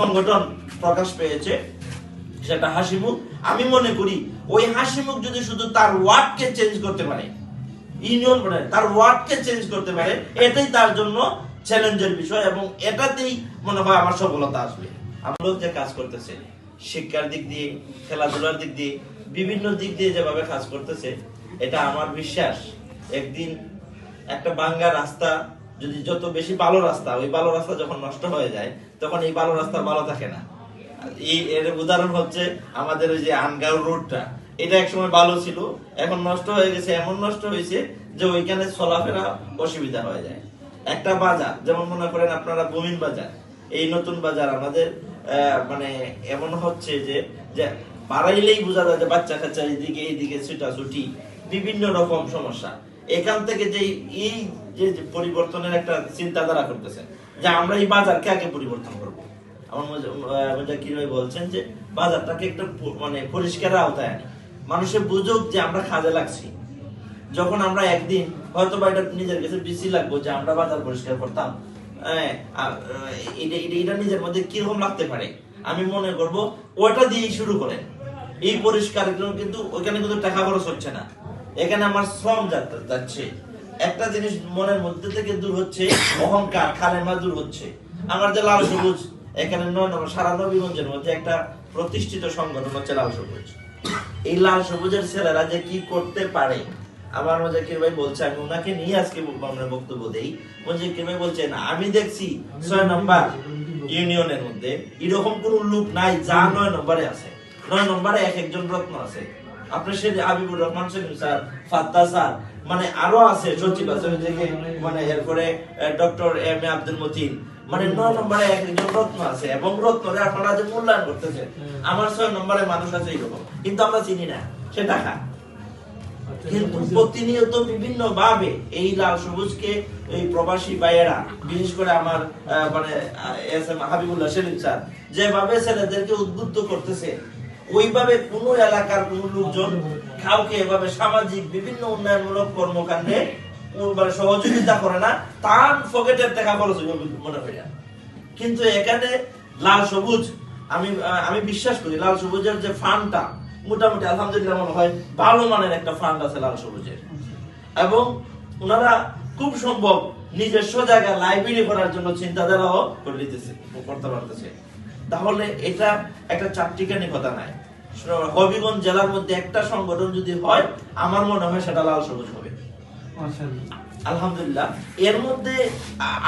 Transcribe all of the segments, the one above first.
সংগঠন প্রকাশ পেয়েছে, সেটা হাসিমুখ। আমি মনে করি, ওই হাসিমুখ যদি শুধু তার ওয়ার্ডকে চেঞ্জ করতে পারে ইউনিয়ন মানে তার ওয়ার্ডকে চেঞ্জ করতে পারে, এটাই তার জন্য চ্যালেঞ্জের বিষয় এবং এটাতেই মনে হয় আমার সফলতা আসবে। আমরা যে কাজ করতেছে, শিক্ষার দিক দিয়ে, খেলাধুলার দিক দিয়ে, বিভিন্ন দিক দিয়ে যেভাবে কাজ করতেছে, এটা আমার বিশ্বাস। একদিন একটা বাঙ্গা রাস্তা যদি যত বেশি ভালো রাস্তা, ওই ভালো রাস্তা যখন নষ্ট হয়ে যায়, তখন এই ভালো রাস্তা ভালো থাকে না। এই এর উদাহরণ হচ্ছে আমাদের ওই যে আনগাঁও রোডটা। এটা একসময় ভালো ছিল, এখন নষ্ট হয়ে গেছে, এমন নষ্ট হয়েছে যে ওইখানে চলাফেরা অসুবিধা হয়ে যায়। একটা বাজার, যেমন মনে করেন আপনারা বমিন বাজার, এই নতুন বাজার আমাদের মানে এমন হচ্ছে যে যে বাড়াইলেই বোঝা যায় যে বাচ্চা কাচ্চা এইদিকে এইদিকে ছুটাছুটি, বিভিন্ন রকম সমস্যা। এখান থেকে যে এই যে পরিবর্তনের একটা চিন্তাধারা করতেছেন যে আমরা এই বাজারকে আগে পরিবর্তন করব? আমার বলছেন যে বাজারটাকে একটা মানে পরিষ্কার আওতায় আনি। মানুষের বুঝুক যে আমরা কাজে লাগছি। যখন আমরা একদিন হয়তো বা এটা নিজের কাছে বেশি লাগবো যে আমরা বাজার পরিষ্কার করতাম হ্যাঁ, এটা নিজের মধ্যে কীরকম লাগতে পারে? আমি মনে করব ওটা দিয়েই শুরু করেন। এই পরিষ্কার কিন্তু ওইখানে কিন্তু টাকা খরচ হচ্ছে না। এখানে আমার শ্রম যা- যাচ্ছে। একটা জিনিস মনের মধ্যে থেকে দূর হচ্ছে, অহংকার খালেমা দূর হচ্ছে। আমার যে লাল সবুজ, এখানে নয় নম্বর, সারা নবীগঞ্জের মধ্যে একটা প্রতিষ্ঠিত সংগঠন হচ্ছে লাল সবুজ। এই লাল সবুজের ছেলেরা যে কি করতে পারে? আমার মজাকির ভাই বলছে, আমি ওনাকে নিয়ে আজকে আমরা বক্তব্য দেই। মজাকির ভাই বলছেন আমি দেখছি ছয় নম্বর ইউনিয়নের মধ্যে এরকম কোন লোক নাই যা নয় নম্বরে আছে। নয় নম্বরে এক একজন রত্ন আছে। আপনার সে হাবিবুর রহমান সেলিম স্যার ফাত্তা স্যার মানে আরও আছে সচিব আছে ওই যে মানে এরপরে doctor M A Abdul Matin. মানে নয় নম্বরে একজন রত্ন আছে এবং রত্নরে আপনারা যে মূল্যায়ন করতেছেন আমার ছয় নম্বরে মানুষ আছে এইরকম কিন্তু আমরা চিনি না সে টাকা। কিন্তু প্রতিনিয়ত বিভিন্ন ভাবে এই লাল সবুজকে এই প্রবাসী ভাইয়েরা বিশেষ করে আমার মানে S M Habibullah Selim sir যেভাবে ছেলেদেরকে উদ্বুদ্ধ করতেছে ওইভাবে কোন এলাকার কোন লোকজন কাউকে এভাবে সামাজিক বিভিন্ন উন্নয়নমূলক কর্মকাণ্ডে মানে সহযোগিতা করে না। তার পকেটের টাকা খরচ মনে হয়। কিন্তু এখানে লাল সবুজ, আমি আমি বিশ্বাস করি লাল সবুজের যে ফান্ডটা, মোটামুটি আলহামদুলিল্লাহ মনে হয় ভালো মানের একটা ফান্ড আছে লাল সবুজের। এবং ওনারা খুব সম্ভব নিজস্ব জায়গা লাইব্রেরি করার জন্য চিন্তাধারাও করে নিতেছে করতে পারতেছে। তাহলে এটা একটা চারটিখানি কথা নাই। হবিগঞ্জ জেলার মধ্যে একটা সংগঠন যদি হয় আমার মনে হয় সেটা লাল সবুজ হবে। আলহামদুলিল্লাহ। এর মধ্যে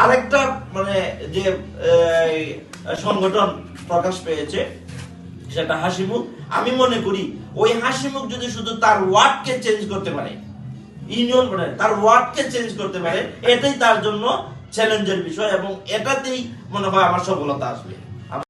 আরেকটা মানে যে সংগঠন প্রকাশ পেয়েছে সেটা হাসিমুখ। আমি মনে করি ওই হাসিমুখ যদি শুধু তার ওয়ার্ডকে চেঞ্জ করতে পারে ইউনিয়ন মানে তার ওয়ার্ডকে চেঞ্জ করতে পারে এটাই তার জন্য চ্যালেঞ্জের বিষয় এবং এটাতেই মনে হয় আমার সফলতা আসবে।